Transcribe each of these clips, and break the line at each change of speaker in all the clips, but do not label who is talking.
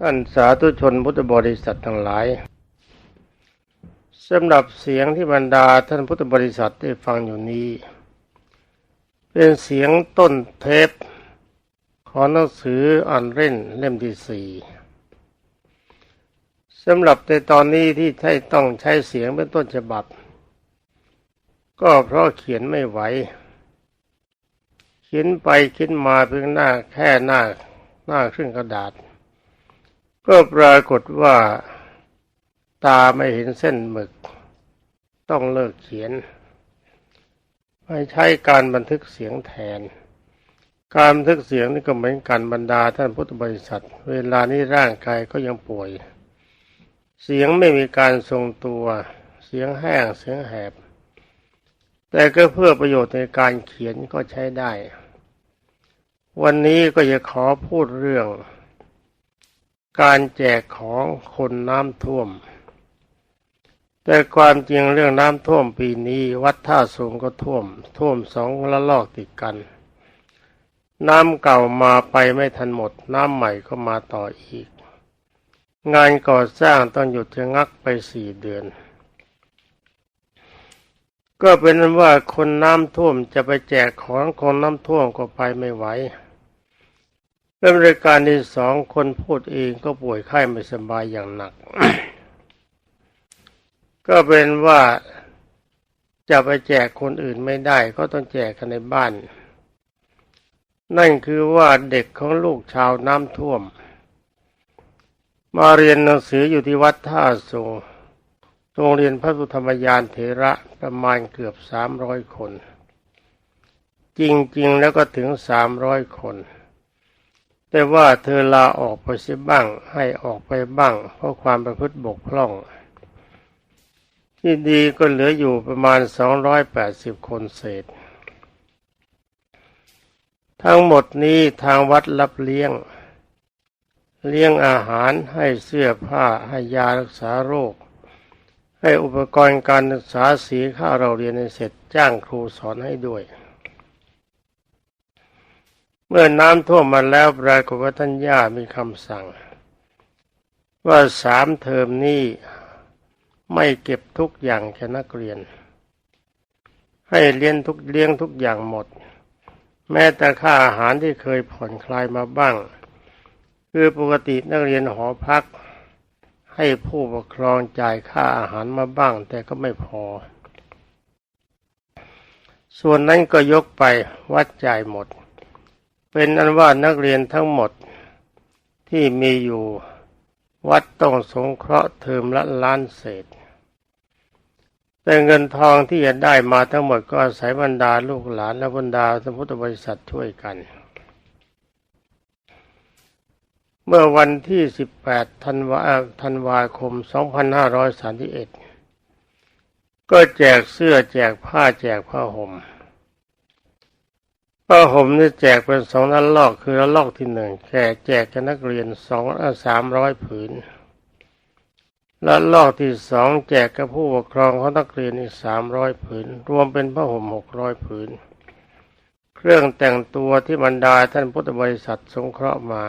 ท่านสาธุชนพุทธบริษัททั้งหลายสำหรับเสียงที่บรรดาท่านพุทธบริษัทได้ฟังอยู่นี้ เป็นเสียงต้นเทปของหนังสืออ่านเล่นเล่มที่สี่สำหรับในตอนนี้ที่ใช้ต้องใช้เสียงเป็นต้นฉบับ ก็เพราะเขียนไม่ไหว เขียนไปเขียนมาเพียงหน้าแค่หน้าหน้าครึ่งกระดาษ ก็ปรากฏว่า ตาไม่เห็นเส้นหมึก ต้องเลิกเขียนไม่ใช้การบันทึกเสียงแทน การบันทึกเสียงนี่ก็เหมือนกันบรรดาท่านพุทธบริษัท เวลานี้ร่างกายก็ยังป่วย เสียงไม่มีการทรงตัว เสียงแห้งเสียงแหบ แต่ก็เพื่อประโยชน์ในการเขียนก็ใช้ได้ วันนี้ก็จะขอพูดเรื่อง การแจกของคนน้ำท่วม แต่ความจริงเรื่องน้ำท่วมปีนี้วัดท่าสูงก็ท่วม ท่วมสองละลอกติดกัน น้ำเก่ามาไปไม่ทันหมด น้ำใหม่ก็มาต่ออีก งานก่อสร้างต้องหยุดชะงักไปสี่เดือน ก็เป็นนั้นว่าคนน้ำท่วมจะไปแจกของคนน้ำท่วมก็ไปไม่ไหว เป็นบริการที่สองคนพูดเองก็ป่วยไข้ไม่สบายอย่างหนัก ก็เป็นว่าจะไปแจกคนอื่นไม่ได้ ก็ต้องแจกกันในบ้าน นั่นคือว่าเด็กของลูกชาวน้ำท่วม มาเรียนหนังสืออยู่ที่วัดท่าสูงโรงเรียนพระสุธรรมยานเถระประมาณเกือบสามร้อยคน จริง ๆ แล้วก็ถึงสามร้อยคน แต่ว่าเธอลาออกไปเสียบ้าง ให้ออกไปบ้าง เพราะความประพฤติบกพร่อง ที่ดีก็เหลืออยู่ประมาณสองร้อยแปดสิบคนเศษ ทั้งหมดนี้ทางวัดรับเลี้ยง เลี้ยงอาหารให้เสื้อผ้าให้ยารักษาโรค ให้อุปกรณ์การศึกษาสีข้าเราเรียนเสร็จจ้างครูสอนให้ด้วย มื่อน้ำท่วมมาแล้วปรากฏว่าท่านย่ามีคำสั่ง ว่าสามเทอมนี้ไม่เก็บทุกอย่างแค่นักเรียน ให้เลี้ยงทุกเลี้ยงทุกอย่างหมด แม้แต่ค่าอาหารที่เคยผ่อนคลายมาบ้าง คือปกตินักเรียนหอพัก ให้ผู้ปกครองจ่ายค่าอาหารมาบ้าง แต่ก็ไม่พอ ส่วนนั้นก็ยกไปวัดจ่ายหมด เป็นอันว่านักเรียนทั้งหมดที่มีอยู่วัดต้องสงเคราะห์เทอมละล้านเศษ แต่เงินทองที่จะได้มาทั้งหมดก็อาศัยบรรดาลูกหลานและบรรดาสมุทธบริษัทช่วยกัน เมื่อวันที่ 18 ธันวาธันวาคม 2531 ก็แจกเสื้อแจกผ้าแจกผ้าห่ม ผ้าห่มนี่แจกเป็นสองระลอกคือระลอกที่หนึ่งแจกแจกกับนักเรียนสองสามร้อยผืนและลอกที่สองแจกกับผู้ปกครองของนักเรียนอีกสามร้อยผืน รวมเป็นผ้าห่มหกร้อยผืน เครื่องแต่งตัวที่บรรดาท่านพุทธบริษัทสงเคราะห์มา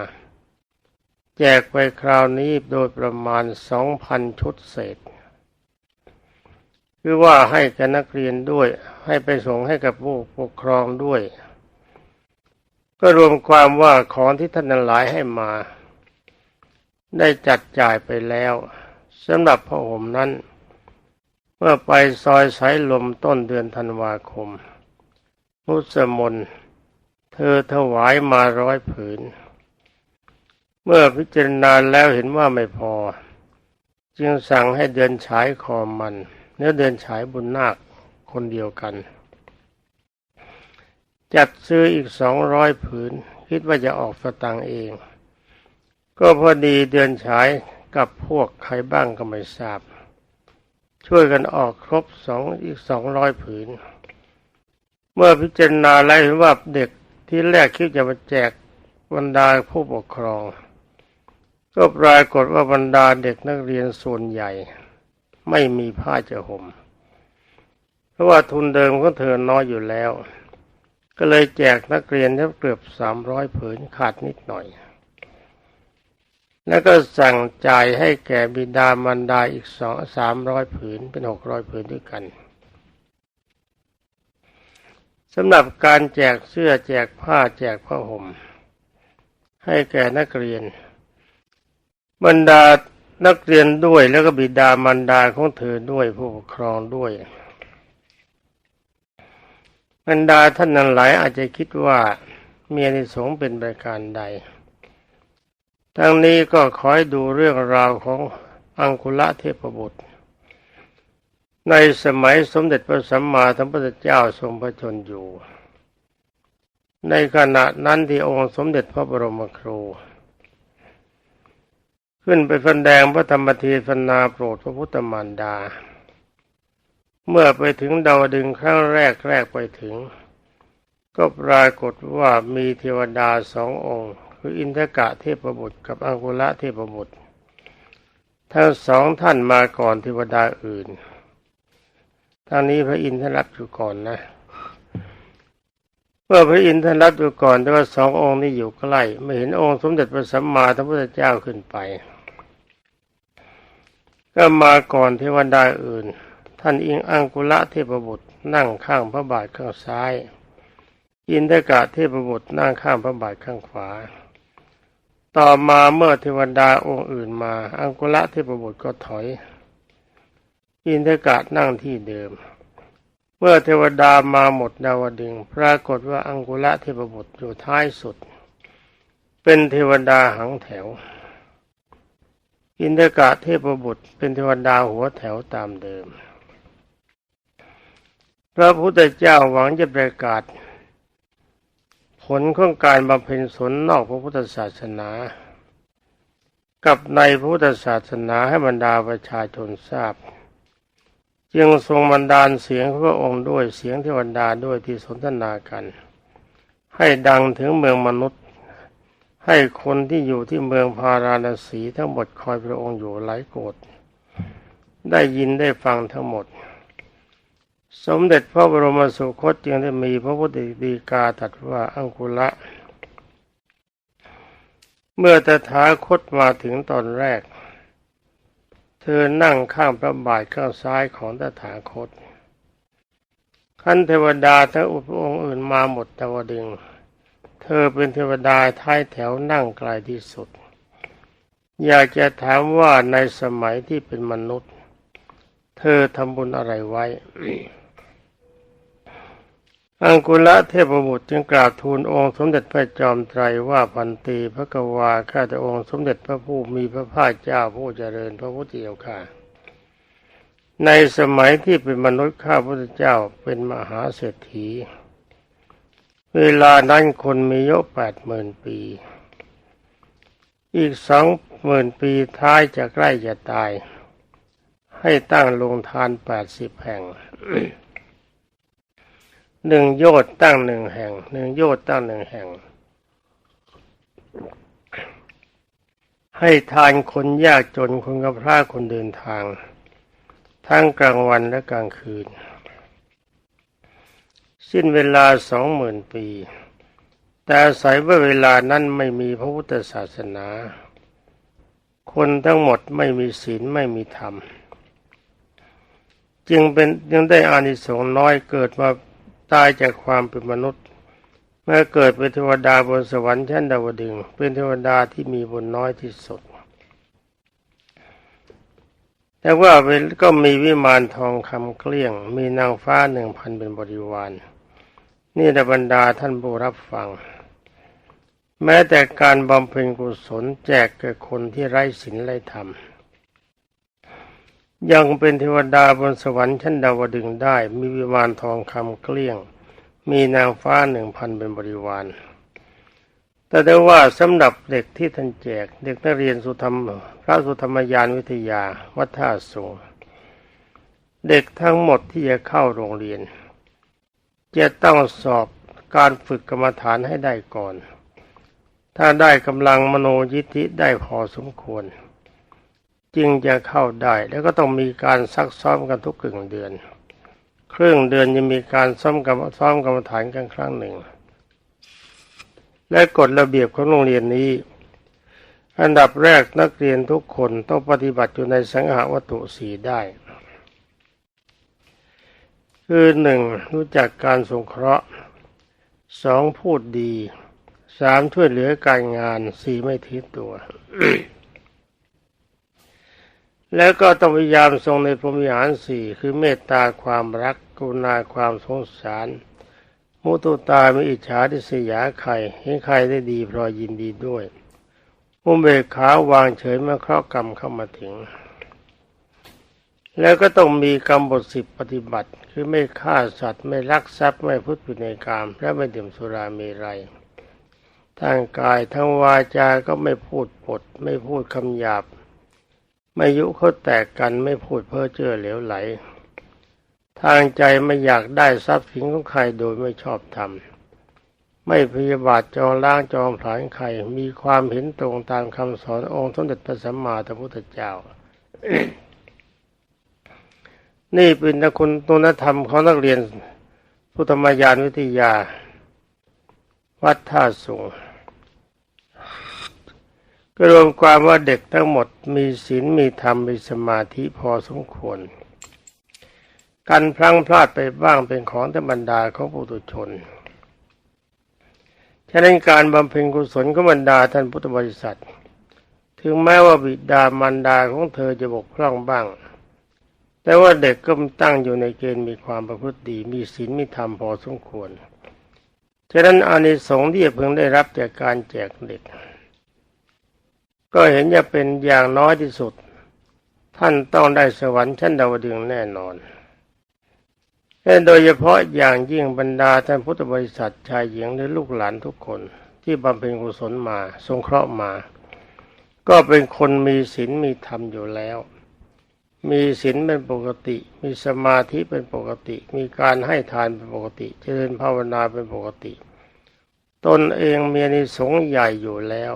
แจกไปคราวนี้โดยประมาณสองพันชุดเศษคือว่าให้กับนักเรียนด้วยให้ไปส่งให้กับผู้ปกครองด้วย ก็รวมความว่าของที่ท่านหลายให้มา ได้จัดจ่ายไปแล้วสำหรับพระห่มนั้น เมื่อไปซอยสายลมต้นเดือนธันวาคม มุสมนเธอถวายมาร้อยผืน เมื่อพิจารณาแล้วเห็นว่าไม่พอ จึงสั่งให้เดินฉายคอมันเนื้อเดินฉายบุญนาคคนเดียวกัน จัดซื้ออีกสองร้อยผืน คิดว่าจะออกสตังเอง ก็พอดีเดือนฉายกับพวกใครบ้างก็ไม่ทราบ ช่วยกันออกครบสองอีกสองร้อยผืน เมื่อพิจารณาแล้วเห็นว่าเด็กที่แรกคิดจะมาแจกบรรดาผู้ปกครอง ก็ปรากฏว่าบรรดาเด็กนักเรียนส่วนใหญ่ ไม่มีผ้าจะห่มเพราะว่าทุนเดิมของเธอน้อยอยู่แล้ว ก็เลยแจกนักเรียนเกือบสามร้อยผืนขาดนิดหน่อย แล้วก็สั่งจ่ายให้แก่บิดามารดาอีกสองสามร้อยผืนเป็นหกร้อยผืนด้วยกันสำหรับการแจกเสื้อแจกผ้าแจกผ้าห่ม ให้แก่นักเรียน บรรดานักเรียนด้วยแล้วก็บิดามารดาของเธอด้วยผู้ปกครองด้วย บรรดาท่านนั้นหลายอาจจะคิดว่ามีอานิสงเป็นประการใด ทั้งนี้ก็ขอให้ดูเรื่องราวของอังคุละเทพบุตร ในสมัยสมเด็จพระสัมมาสัมพุทธเจ้าทรงพระชนอยู่ ในขณะนั้นที่องค์สมเด็จพระบรมครู ขึ้นไปแสดงพระธรรมเทศนาโปรดพระพุทธมารดา เมื่อไปถึงดาวดึงครั้งแรกแรกไปถึง ก็ปรากฏว่ามีเทวดาสององค์ คืออินทกะเทพบุตร กับอังคุละเทพบุตรทั้งสองท่านมาก่อนเทวดาอื่นทางนี้พระอินทร์ท่านรับอยู่ก่อนนะเมื่อพระอินทร์ท่านรับอยู่ก่อนแต่ว่าสององค์นี้อยู่ใกล้ไม่เห็นองค์สมเด็จพระสัมมาสัมพุทธเจ้าขึ้นไป ก็มาก่อนเทวดาอื่น ท่านอิงอังกุละเทพบุตรนั่งข้างพระบาทข้างซ้าย อินทกะเทพบุตรนั่งข้างพระบาทข้างขวา ต่อมาเมื่อเทวดาองค์อื่นมา อังกุละเทพบุตรก็ถอย อินทกะนั่งที่เดิม เมื่อเทวดามาหมดดาวดึงปรากฏว่าอังกุละเทพบุตรอยู่ท้ายสุด เป็นเทวดาหังแถว อินทกะเทพบุตรเป็นเทวดาหัวแถวตามเดิม พระพุทธเจ้าหวังจะประกาศ ผลของการบำเพ็ญสนนอกพระพุทธศาสนา กับในพระพุทธศาสนาให้บรรดาประชาชนทราบ จึงทรงบันดาลเสียงพระองค์ด้วยเสียงเทวดาด้วยที่สนทนากัน ให้ดังถึงเมืองมนุษย์ ให้คนที่อยู่ที่เมืองพาราณสีทั้งหมดคอยพระองค์อยู่หลายโกรธได้ยินได้ฟังทั้งหมด สมเด็จพระบรมสุคตจึงได้มีพระพุทธดีกาตรัสว่าอังคุละ เมื่อตถาคตมาถึงตอนแรก เธอนั่งข้างพระบาทข้างซ้ายของตถาคตขั้นเทวดาทั้งอุปองค์อื่นมาหมดตะวดึง เธอเป็นเทวดาท้ายแถวนั่งไกลที่สุด อยากจะถามว่าในสมัยที่เป็นมนุษย์ เธอทำบุญอะไรไว้ อังกุละเทพบุตรจึงกราบทูลองค์สมเด็จพระจอมไตรว่าพันตีพระกวาข้าแต่องค์สมเด็จพระผู้มีพระภาคเจ้าผู้เจริญพระพุทธเจ้าค่ะ ในสมัยที่เป็นมนุษย์ข้าพุทธเจ้าเป็นมหาเศรษฐี เวลานั้นคนมีอายุแปดหมื่นปี อีกสองหมื่นปีท้ายจะใกล้จะตาย ให้ตั้งโรงทานแปดสิบแห่ง หนึ่งโยชน์ตั้งหนึ่งแห่งหนึ่งโยชน์ตั้งหนึ่งแห่ง ให้ทานคนยากจนคนกับพระคนเดินทาง ทั้งกลางวันและกลางคืน สิ้นเวลาสองหมื่นปี แต่อาศัยว่าเวลานั้นไม่มีพระพุทธศาสนา คนทั้งหมดไม่มีศีลไม่มีธรรมจึงเป็นยังได้อานิสงส์น้อยเกิดมา ตายจากความเป็นมนุษย์ เมื่อเกิดเป็นเทวดาบนสวรรค์ชั้นดาวดึง เป็นเทวดาที่มีบุญน้อยที่สุด แต่ว่าเป็นก็มีวิมานทองคำเกลี้ยง มีนางฟ้าหนึ่งพันเป็นบริวาร นี่ในบรรดาท่านผู้รับฟัง แม้แต่การบำเพ็ญกุศลแจกแก่คนที่ไร้ศีลไร้ธรรม ยังเป็นเทวดาบนสวรรค์ชั้นดาวดึงได้ มีวิมานทองคำเกลี้ยง มีนางฟ้าหนึ่งพันเป็นบริวาร แต่ได้ว่าสำหรับเด็กที่ท่านแจก เด็กนักเรียนสุธรรมพระสุธรรมยานวิทยาวัดท่าสูง เด็กทั้งหมดที่จะเข้าโรงเรียน จะต้องสอบการฝึกกรรมฐานให้ได้ก่อน ถ้าได้กำลังมโนยิทธิได้พอสมควร จึงจะเข้าได้ แล้วก็ต้องมีการซักซ้อมกันทุกกึ่งเดือน ครึ่งเดือนจะมีการซ้อมกรรมซ้อมกรรมฐานกันครั้งหนึ่ง และกฎระเบียบของโรงเรียนนี้ อันดับแรกนักเรียนทุกคนต้องปฏิบัติอยู่ในสังหาวัตถุสีได้ คือหนึ่งรู้จักการสงเคราะห์สองพูดดีสามช่วยเหลือการงานสี่ไม่ทิ้ตัว แล้วก็ต้องพยายามทรงในพรหมวิหารสี่คือเมตตาความรักกรุณาความสงสาร มุตุตาไม่อิจฉาทิษยาใครเห็นใครได้ดีพราะยินดีด้วยอุเบกขาวางเฉยเมื่อเคราะห์กรรมเข้ามาถึง แล้วก็ต้องมีกรรมบทสิบปฏิบัติ คือไม่ฆ่าสัตว์ไม่ลักทรัพย์ไม่พูดผิดในกามและไม่ดื่มสุราเมรัยทางกายทั้งวาจาก็ไม่พูดปด ไม่พูดคำหยาบ ไม่ยุเขาแตกกันไม่พูดเพ้อเจ้อเหลวไหล ทางใจไม่อยากได้ทรัพย์สินของใครโดยไม่ชอบธรรมไม่พยาบาทจองล้างจองผลาญใครมีความเห็นตรงตามคำสอนองค์สมเด็จพระสัมมาสัมพุทธเจ้า นี่เป็นนักคุณตุนธรรมของนักเรียนพุทธมายานวิทยา วัดท่าสูง ก็รวมความว่าเด็กทั้งหมดมีศีลมีธรรมมีสมาธิพอสมควร การพลังพลาดไปบ้างเป็นของธรรมดาของปุถุชน ฉะนั้นการบำเพ็ญกุศลของบรรดาท่านพุทธบริษัท ถึงแม้ว่าบิดามารดาของเธอจะบกพร่องบ้าง แต่ว่าเด็กก็ตั้งอยู่ในเกณฑ์มีความประพฤติดี มีศีลมีธรรมพอสมควร ฉะนั้นอานิสงส์ที่จะพึงได้รับจากการแจกเด็ก ก็เห็นจะเป็นอย่างน้อยที่สุด ท่านต้องได้สวรรค์ชั้นดาวดึงแน่นอนและโดยเฉพาะอย่างยิ่งบรรดาท่านพุทธบริษัทชายหญิงและลูกหลานทุกคนที่บำเพ็ญกุศลมา สงเคราะห์มา ก็เป็นคนมีศีลมีธรรมอยู่แล้ว มีศีลเป็นปกติ มีสมาธิเป็นปกติ มีการให้ทานเป็นปกติเจริญภาวนาเป็นปกติ ตนเองมีนิสงส์ใหญ่อยู่แล้ว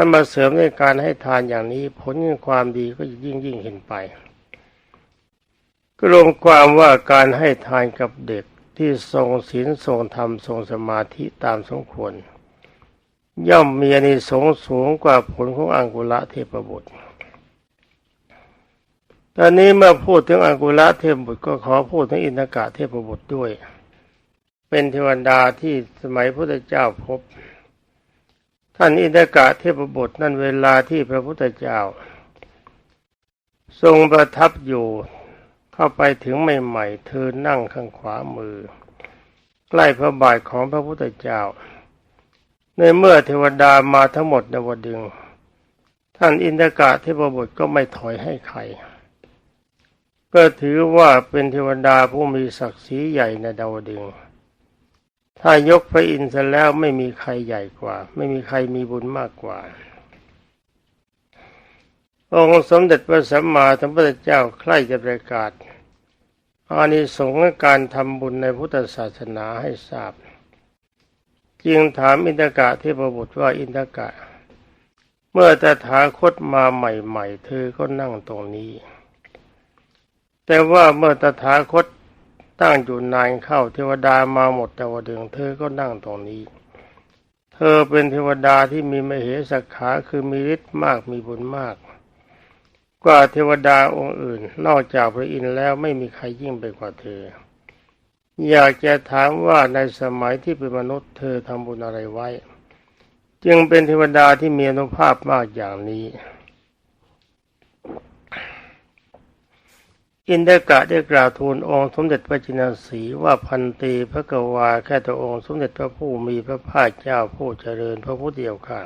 ถ้ามาเสริมในการให้ทานอย่างนี้ ผลแห่งความดีก็ยิ่งยิ่งเห็นไป ก็รวมความว่าการให้ทานกับเด็กที่ทรงศีลทรงธรรมทรงสมาธิตามสมควร ย่อมมีอานิสงส์สูงกว่าผลของอังกุละเทพบุตร ตอนนี้เมื่อพูดถึงอังกุละเทพบุตรก็ขอพูดถึงอินทกะเทพบุตรด้วย เป็นเทวดาที่สมัยพระเจ้าพบ ท่านอินทกะเทพบุตรนั่นเวลาที่พระพุทธเจ้า ทรงประทับอยู่เข้าไปถึงใหม่ๆเธอนั่งข้างขวามือ ใกล้พระบาทของพระพุทธเจ้า ในเมื่อเทวดามาทั้งหมดในวดึง ท่านอินทกะเทพบุตรก็ไม่ถอยให้ใครก็ถือว่าเป็นเทวดาผู้มีศักดิ์ศรีใหญ่ในดาวดึงส์ ถ้ายกพระอินทร์เสร็จแล้วไม่มีใครใหญ่กว่า ไม่มีใครมีบุญมากกว่า องค์สมเด็จพระสัมมาสัมพุทธเจ้าใคร่จะประกาศอานิสงส์การทำบุญในพุทธศาสนาให้ทราบ จึงถามอินทกะเทพบุตรว่าอินทกะ เมื่อตถาคตมาใหม่ ๆ เธอก็นั่งตรงนี้ แต่ว่าเมื่อตถาคต ตั้งอยู่นานเข้าเทวดามาหมดแต่ว่าเดืองเธอก็นั่งตรงนี้ เธอเป็นเทวดาที่มีมเหสักขาคือมีฤทธิ์มากมีบุญมาก กว่าเทวดาองค์อื่นนอกจากพระอินทร์แล้วไม่มีใครยิ่งไปกว่าเธอ อยากจะถามว่าในสมัยที่เป็นมนุษย์เธอทำบุญอะไรไว้ จึงเป็นเทวดาที่มีอนุภาพมากอย่างนี้ อินเดกะได้กล่าวทูลองค์สมเด็จพระจินสีว่าพันตีพระกวาแค่ตัวองค์สมเด็จพระผู้มีพระภาคเจ้าผู้เจริญพระพุทธเดียวข้า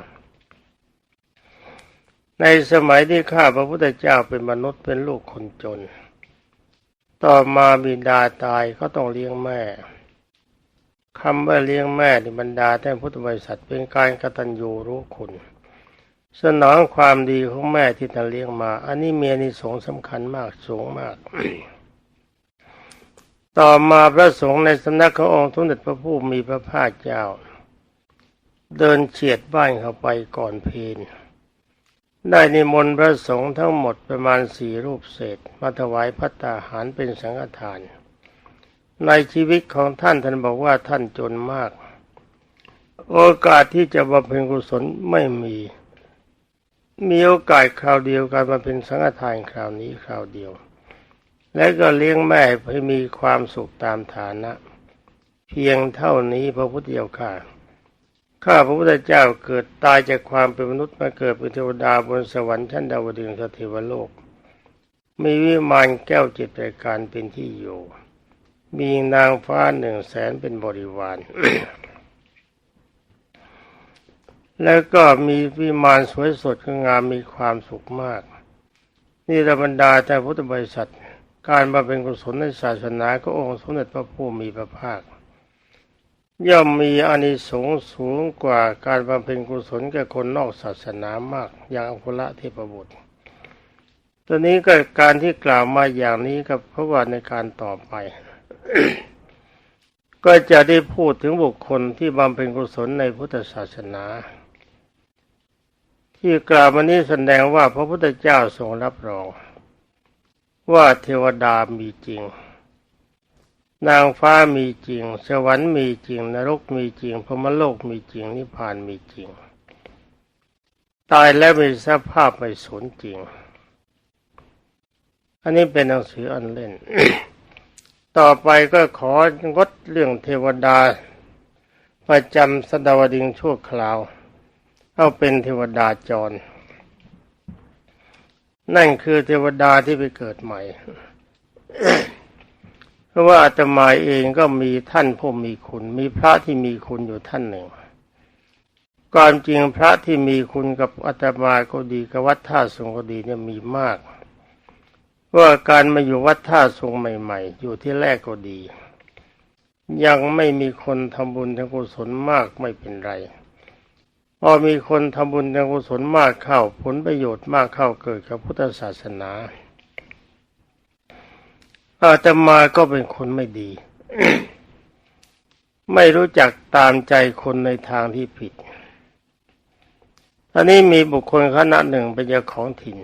ในสมัยที่ข้าพระพุทธเจ้าเป็นมนุษย์เป็นลูกคนจน ต่อมาบิดาตายก็ต้องเลี้ยงแม่คำว่าเลี้ยงแม่ในบรรดาท่านพุทธบริษัทเป็นการกตัญญูรู้คุณ สนองความดีของแม่ที่ท่านเลี้ยงมา อันนี้เมีอานิสงส์สำคัญมากสูงมาก ต่อมาพระสงฆ์ในสำนักขององค์สมเด็จพระผู้มีพระภาคเจ้า เดินเฉียดบ้านเข้าไปก่อนเพลได้นิมนต์พระสงฆ์ทั้งหมดประมาณสี่รูปเศษ มาถวายพัตตาหารเป็นสังฆทาน ในชีวิตของท่านท่านบอกว่าท่านจนมาก โอกาสที่จะบำเพ็ญกุศลไม่มี มีโอกาสคราวเดียวกันมาเป็นสังฆทานคราวนี้คราวเดียว และก็เลี้ยงแม่ให้มีความสุขตามฐานะ เพียงเท่านี้พระพุทธเจ้าข้าข้าพระพุทธเจ้าเกิดตายจากความเป็นมนุษย์มาเกิดเป็นเทวดาบนสวรรค์ชั้นดาวดึงสเทวโลก มีวิมานแก้วจิตรายการเป็นที่อยู่ มีนางฟ้าหนึ่งแสนเป็นบริวาร แล้วก็มีวิมานสวยสดงามมีความสุขมาก นี่ระบรรดาแต่พุทธบริษัท การมาเป็นกุศลในศาสนาก็องค์สมเด็จพระผู้มีพระภาค ย่อมมีอานิสงส์สูงกว่าการบำเพ็ญกุศลแก่คนนอกศาสนามาก อย่างอัคระเทพบุตรตอนนี้ก็การที่กล่าวมาอย่างนี้กับพราะว่าในการต่อไป ก็จะได้พูดถึงบุคคลที่บำเพ็ญกุศลในพุทธศาสนา ที่กล่าวมานี้แสดงว่าพระพุทธเจ้าทรงรับรอง ว่าเทวดามีจริง นางฟ้ามีจริง สวรรค์มีจริง นรกมีจริงพรมโลกมีจริง นิพพานมีจริง ตายแล้วมีสภาพไม่สูญจริง อันนี้เป็นหนังสืออันเล่น ต่อไปก็ของดเรื่องเทวดาประจำสดาวดิงชั่วคราว เอาเป็นเทวดาจร นั่นคือเทวดาที่ไปเกิดใหม่ เพราะว่าอาตมาเองก็มีท่านผู้มีคุณ มีพระที่มีคุณอยู่ท่านหนึ่งความจริงพระที่มีคุณกับอาตมาก็ดีกับวัดท่าสงก็ดีเนี่ยมีมากว่าการมาอยู่วัดท่าสงใหม่ ๆ อยู่ที่แรกก็ดี ยังไม่มีคนทำบุญทำกุศลมากไม่เป็นไร พอมีคนทำบุญทำกุศลมากเข้าผลประโยชน์มากเข้าเกิดกับพุทธศาสนาอาตมาก็เป็นคนไม่ดี ไม่รู้จักตามใจคนในทางที่ผิดอันนี้มีบุคคลคณะหนึ่งเป็นเจ้าของถิ่น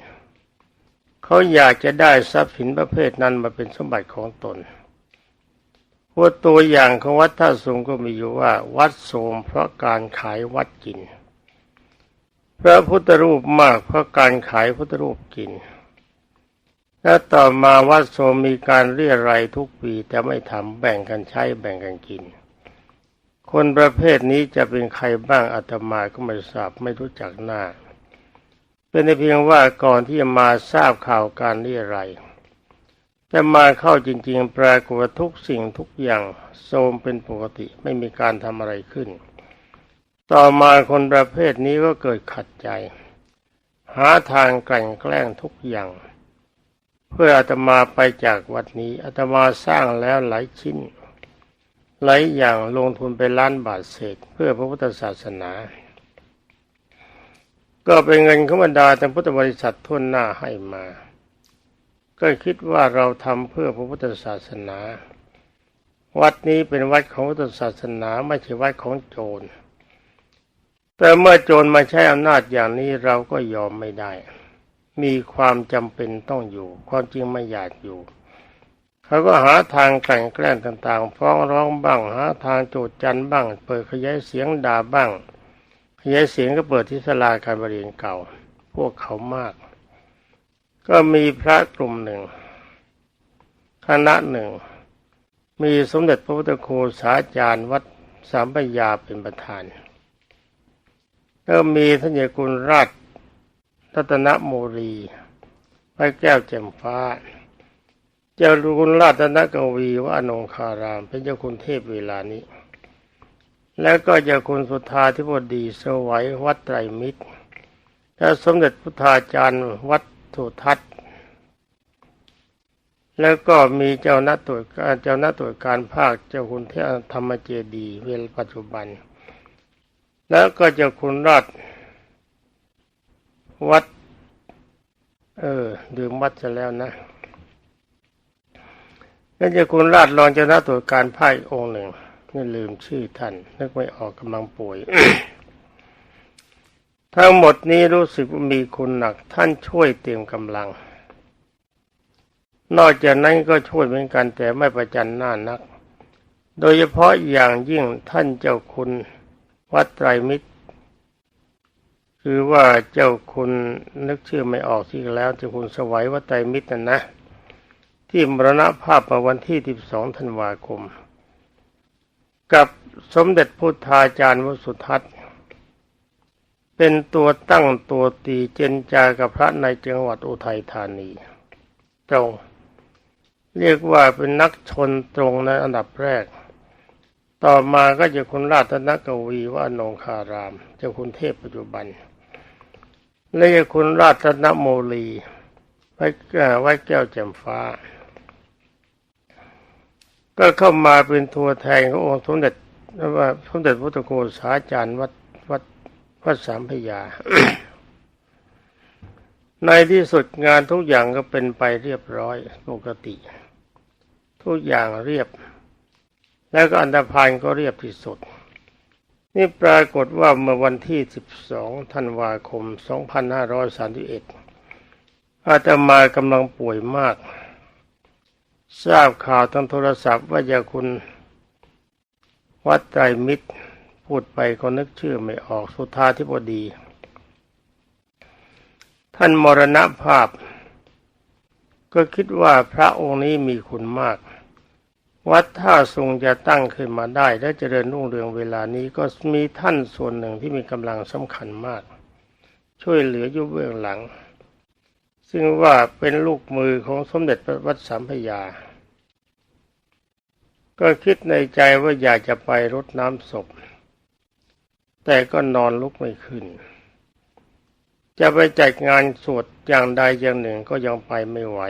เขาอยากจะได้ทรัพย์สินประเภทนั้นมาเป็นสมบัติของตนว่าตัวอย่างของวัดท่าสูงก็มีอยู่ว่า วัดโสมเพราะการขายวัดกิน พระพุทธรูปมากเพราะการขายพุทธรูปกิน และต่อมาวัดโสมมีการเรียรายทุกปีแต่ไม่ทำแบ่งกันใช้แบ่งกันกิน คนประเภทนี้จะเป็นใครบ้างอาตมาก็ไม่ทราบไม่รู้จักหน้า เป็นเพียงว่าก่อนที่จะมาทราบข่าวการเรียรายแต่มาเข้าจริง ๆ ปรากฏว่าทุกสิ่งทุกอย่างโทรมเป็นปกติไม่มีการทำอะไรขึ้น ต่อมาคนประเภทนี้ก็เกิดขัดใจ หาทางกลั่นแกล้งทุกอย่าง เพื่ออาตมาไปจากวัดนี้อาตมาสร้างแล้วหลายชิ้น หลายอย่างลงทุนไปล้านบาทเศษ เพื่อพระพุทธศาสนา ก็เป็นเงินขบรรดาแต่พุทธบริษัททุนหน้าให้มา ก็คิดว่าเราทำเพื่อพระพุทธศาสนา วัดนี้เป็นวัดของพุทธศาสนาไม่ใช่วัดของโจร แต่เมื่อโจรมาใช้อำนาจอย่างนี้เราก็ยอมไม่ได้ มีความจำเป็นต้องอยู่ ความจริงไม่อยากอยู่ เขาก็หาทางแกลั่นแกล้งต่างๆ ฟ้องร้องบ้าง หาทางโจดจันบ้าง เปิดขยายเสียงด่าบ้าง ขยายเสียงก็เปิดที่ศาลาการบริเรียนเก่า พวกเขามาก ก็มีพระกลุ่มหนึ่ง คณะหนึ่ง มีสมเด็จพระพุทธโฆษาจารย์วัดสามปัญญาเป็นประธาน แล้วมีท่านเยกุลราชรัตนโมรีพระแก้วแจ่มฟ้า เจ้าคุณราชตนกวีว่านงคาราม เป็นเจ้าคุณเทพเวลานี้ แล้วก็เจ้าคุณสุธาธิบดีสวัยวัดไตรมิตรและสมเด็จพุทธาจารย์วัดสุทัศน์แล้วก็มีเจ้าหน้าตรวจการเจ้าหน้าตรวจการภาคเจ้าคุณเทพธรรมเจดีย์เวลปัจจุบัน แล้วก็เจ้าคุณราชวัด เออดื่มวัดจะแล้วนะแล้วเจ้าคุณราชรองเจ้าหน้าตรวจการภาคอีกองค์หนึ่งนี่ลืมชื่อท่านนึกไม่ออกกำลังป่วยทั้งหมดนี้รู้สึกว่ามีคุณหนัก ท่านช่วยเตรียมกำลัง นอกจากนั้นก็ช่วยเหมือนกันแต่ไม่ประจันหน้านัก โดยเฉพาะอย่างยิ่งท่านเจ้าคุณ วัดไตรมิตร คือว่าเจ้าคุณนึกชื่อไม่ออกที่แล้วเจ้าคุณสวัยวัดไตรมิตรนะนะ ที่มรณภาพมาวันที่ 12 ธันวาคม กับสมเด็จพุทธาจารย์วสุทัศน์ เป็นตัวตั้งตัวตีเจนจากับพระในจังหวัดอุทัยธานีตรงเรียกว่าเป็นนักชนตรงในอันดับแรก ต่อมาก็จะคุณราชนกวีว่านงคาราม เจ้าคุณเทพปัจจุบัน และจะคุณราชนโมลีไว้ไว้แก้วแจ่มฟ้า ก็เข้ามาเป็นตัวแทนขององค์สมเด็จว่าสมเด็จพระตะโกษาจารย์วัดวัดวัดสามพยา ในที่สุดงานทุกอย่างก็เป็นไปเรียบร้อยปกติ ทุกอย่างเรียบ แล้วก็อันดพานก็เรียบที่สุด นี่ปรากฏว่าเมื่อวันที่ 12 ธันวาคม 2531 อาตมากำลังป่วยมาก ทราบข่าวทางโทรศัพท์ว่าจะคุณวัดไตรมิตร พูดไปก็นึกชื่อไม่ออกสุธาธิบดี ท่านมรณภาพ ก็คิดว่าพระองค์นี้มีคุณมาก วัดท่าทรงจะตั้งขึ้นมาได้ และเจริญรุ่งเรืองเวลานี้ก็มีท่านส่วนหนึ่งที่มีกำลังสำคัญมาก ช่วยเหลือยู่เบื้องหลัง ซึ่งว่าเป็นลูกมือของสมเด็จพระวัดสามพยา ก็คิดในใจว่าอยากจะไปรดน้ำศพ แต่ก็นอนลุกไม่ขึ้น จะไปจัดงานสวดอย่างใดอย่างหนึ่งก็ยังไปไม่ไหว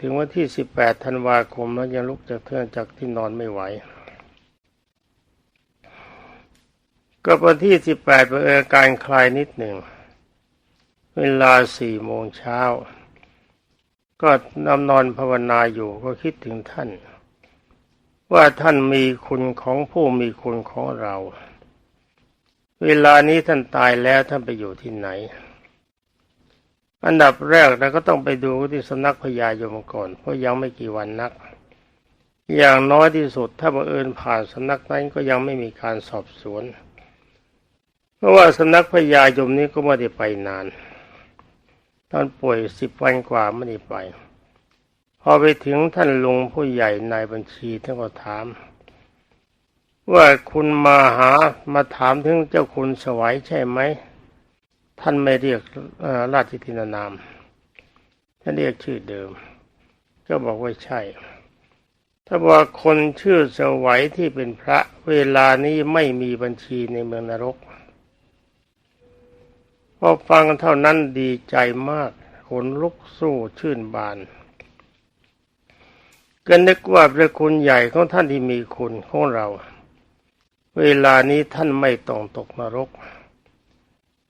ถึงวันที่ 18 ธันวาคมแล้วยังลุกจากเทื่อนจากที่นอนไม่ไหว ก็วันที่ 18เป็นอาการคลายนิดหนึ่ง เวลาสี่โมงเช้า ก็นำนอนภาวนาอยู่ก็คิดถึงท่าน ว่าท่านมีคุณของผู้มีคุณของเรา เวลานี้ท่านตายแล้วท่านไปอยู่ที่ไหน อันดับแรกเราก็ต้องไปดูที่สำนักพญายมก่อนเพราะยังไม่กี่วันนัก อย่างน้อยที่สุดถ้าบังเอิญผ่านสำนักนั้นก็ยังไม่มีการสอบสวน เพราะว่าสำนักพญายมนี้ก็ไม่ได้ไปนาน ตอนป่วยสิบวันกว่าไม่ได้ไป พอไปถึงท่านลุงผู้ใหญ่นายบัญชีท่านก็ถาม ว่าคุณมาหามาถามถึงเจ้าคุณสวัยใช่ไหม ท่านไม่เรียกราชทินานาม ท่านเรียกชื่อเดิม ก็บอกว่าใช่ ถ้าว่าคนชื่อสวัยที่เป็นพระเวลานี้ไม่มีบัญชีในเมืองนรกพอฟังเท่านั้นดีใจมากขนลุกสู้ชื่นบาน ก็นึกว่าพระคุณใหญ่ของท่านที่มีคุณของเรา เวลานี้ท่านไม่ต้องตกนรก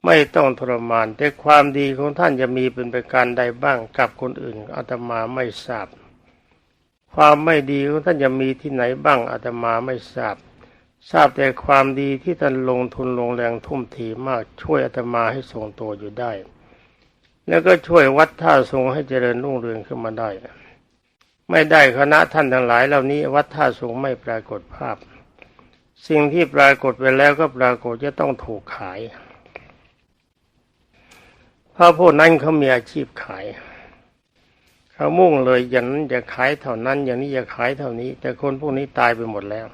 ไม่ต้องทรมาน แต่ความดีของท่านจะมีเป็นประการใดบ้างกับคนอื่นอาตมาไม่ทราบ ความไม่ดีของท่านจะมีที่ไหนบ้างอาตมาไม่ทราบ ทราบแต่ความดีที่ท่านลงทุนลงแรงทุ่มเทมากช่วยอาตมาให้ทรงตัวอยู่ได้ แล้วก็ช่วยวัดท่าทรงให้เจริญรุ่งเรืองขึ้นมาได้ ไม่ได้คณะท่านทั้งหลายเหล่านี้วัดท่าทรงไม่ปรากฏภาพ สิ่งที่ปรากฏไปแล้วก็ปรากฏจะต้องถูกขาย ราะพวกนั้นเขามีอาชีพขายเขามุ่งเลยอย่างนั้นจะขายเท่านั้น อย่างนี้จะขายเท่านี้ แต่คนพวกนี้ตายไปหมดแล้ว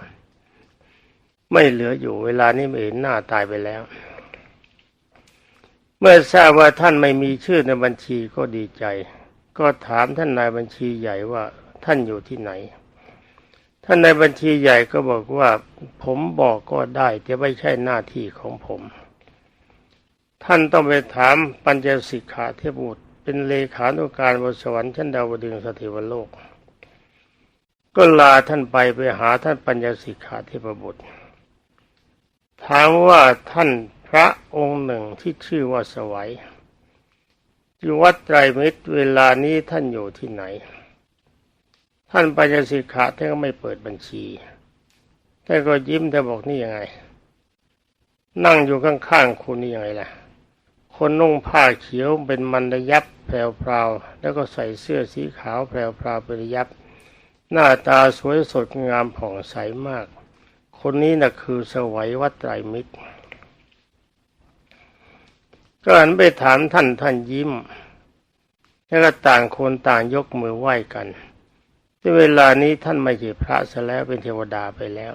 ไม่เหลืออยู่เวลานี้ไม่เห็นหน้าตายไปแล้ว เมื่อทราบว่าท่านไม่มีชื่อในบัญชีก็ดีใจ ก็ถามท่านนายบัญชีใหญ่ว่าท่านอยู่ที่ไหน ท่านในบัญชีใหญ่ก็บอกว่า ผมบอกก็ได้แต่ไม่ใช่หน้าที่ของผม ท่านต้องไปถามปัญจสิกขาเทพบุตร เป็นเลขานุการบนสวรรค์ชั้นดาวดึงสถิวโลก ก็ลาท่านไปไปหาท่านปัญญสิกขาเทพบุตร ถามว่าท่านพระองค์หนึ่งที่ชื่อว่าสวัยอยู่วัดไตรมิตรเวลานี้ท่านอยู่ที่ไหน ท่านปัญญสิกขาท่านก็ไม่เปิดบัญชีท่านก็ยิ้มแต่บอกนี่ยังไง นั่งอยู่ข้างๆคุณนี่ยังไงล่ะ คนนุ่งผ้าเขียวเป็นมันระยับแพรวๆแล้วก็ใส่เสื้อสีขาวแพรวๆเป็นระยับ หน้าตาสวยสดงามผ่องใสมาก คนนี้นะ่ะคือสวัยวัดไตรมิตรก็หันไปถามท่านท่านยิ้ม แล้วก็ต่างคนต่างยกมือไหว้กันที่เวลานี้ท่านไม่ใช่พระซะแล้วเป็นเทวดาไปแล้ว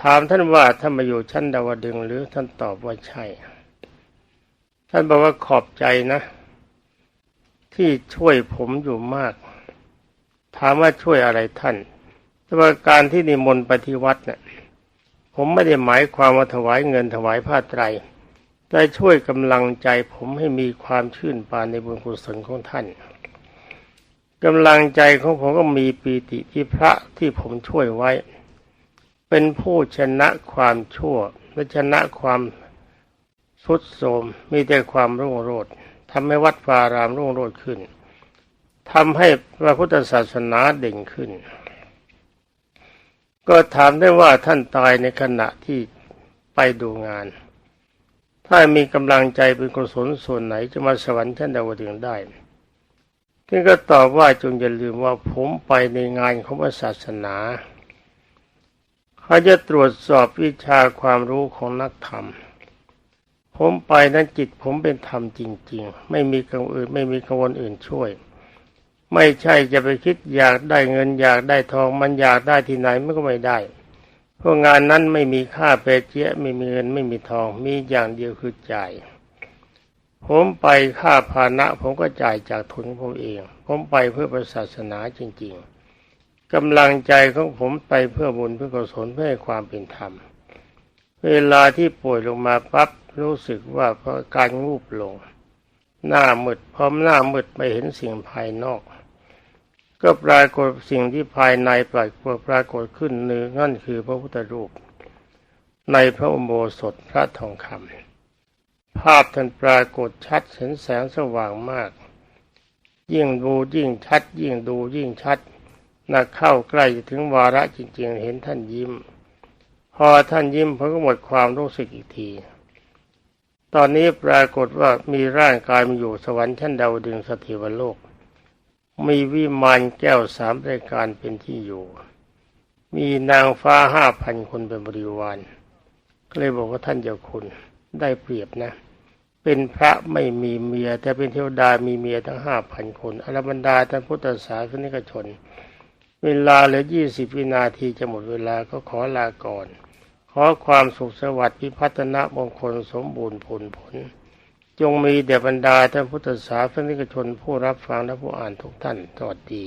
ถามท่านว่าท่านมาอยู่ชั้นดาวดึงหรือท่านตอบว่าใช่ ท่านบอกว่าขอบใจนะ ที่ช่วยผมอยู่มาก ถามว่าช่วยอะไรท่านแต่ว่าการที่นิมนต์ปที่วัดเนี่ยผมไม่ได้หมายความว่าถวายเงินถวายผ้าไตรได้ช่วยกำลังใจผมให้มีความชื่นบานในบุญกุศลของท่านกำลังใจของผมก็มีปีติที่พระที่ผมช่วยไว้ เป็นผู้ชนะความชั่วและชนะความ สุดโทมมีแต่ความรุ่งโรจน์ทำให้วัดวารามรุ่งโรจน์ขึ้นทำให้พระพุทธศาสนาเด่นขึ้น ก็ถามได้ว่าท่านตายในขณะที่ไปดูงาน ถ้ามีกำลังใจเป็นกุศลส่วนไหนจะมาสวรรค์ท่านดาวดึงได้ท่านก็ตอบว่าจงอย่าลืมว่าผมไปในงานของพระศาสนาเขาจะตรวจสอบวิชาความรู้ของนักธรรม ผมไปนั้นจิตผมเป็นธรรมจริง ๆ ไม่มีกังวลอื่นไม่มีกังวลอื่นช่วย ไม่ใช่จะไปคิดอยากได้เงินอยากได้ทองมันอยากได้ที่ไหนมันก็ไม่ได้ เพราะงานนั้นไม่มีค่าเปเจียไม่มีเงินไม่มีทองมีอย่างเดียวคือจ่ายผมไปค่าพาหนะผมก็จ่ายจากทุนของผมเอง ผมไปเพื่อประศาสนาจริง ๆกำลังใจของผมไปเพื่อบุญเพื่อกุศลเพื่อความเป็นธรรม เวลาที่ป่วยลงมาปั๊บรู้สึกว่าเพราะการงูบลง หน้ามืดพร้อมหน้ามืดไม่เห็นสิ่งภายนอก ก็ปรากฏสิ่งที่ภายในปรากฏปรากฏขึ้นหนึ่งนั่นคือพระพุทธรูป ในพระอุโบสถพระทองคำภาพท่านปรากฏชัดเห็นแสงสว่างมาก ยิ่งดูยิ่งชัด ยิ่งดูยิ่งชัดนักเข้าใกล้ถึงวาระจริงๆ เห็นท่านยิ้ม พอท่านยิ้มผมก็หมดความรู้สึกอีกที ตอนนี้ปรากฏว่ามีร่างกายมาอยู่สวรรค์ชั้นดาวดึงสถิวโลก มีวิมานแก้วสามรายการเป็นที่อยู่ มีนางฟ้าห้าพันคนเป็นบริวารก็เลยบอกว่าท่านเจ้าคุณได้เปรียบนะ เป็นพระไม่มีเมีย แต่เป็นเทวดามีเมียทั้งห้าพันคนอรบรรดาท่านพุทธศาสนิกชน เวลาเหลือยี่สิบวินาทีจะหมดเวลาก็ขอลาก่อน อความสุขสวัสดิ์พิพัฒนมงคลสมบูรณ์ผลผล จงมีเดบรรดาท่านพุทธศาสนิกชนผู้รับฟังและผู้อ่านทุกท่านสวัสดี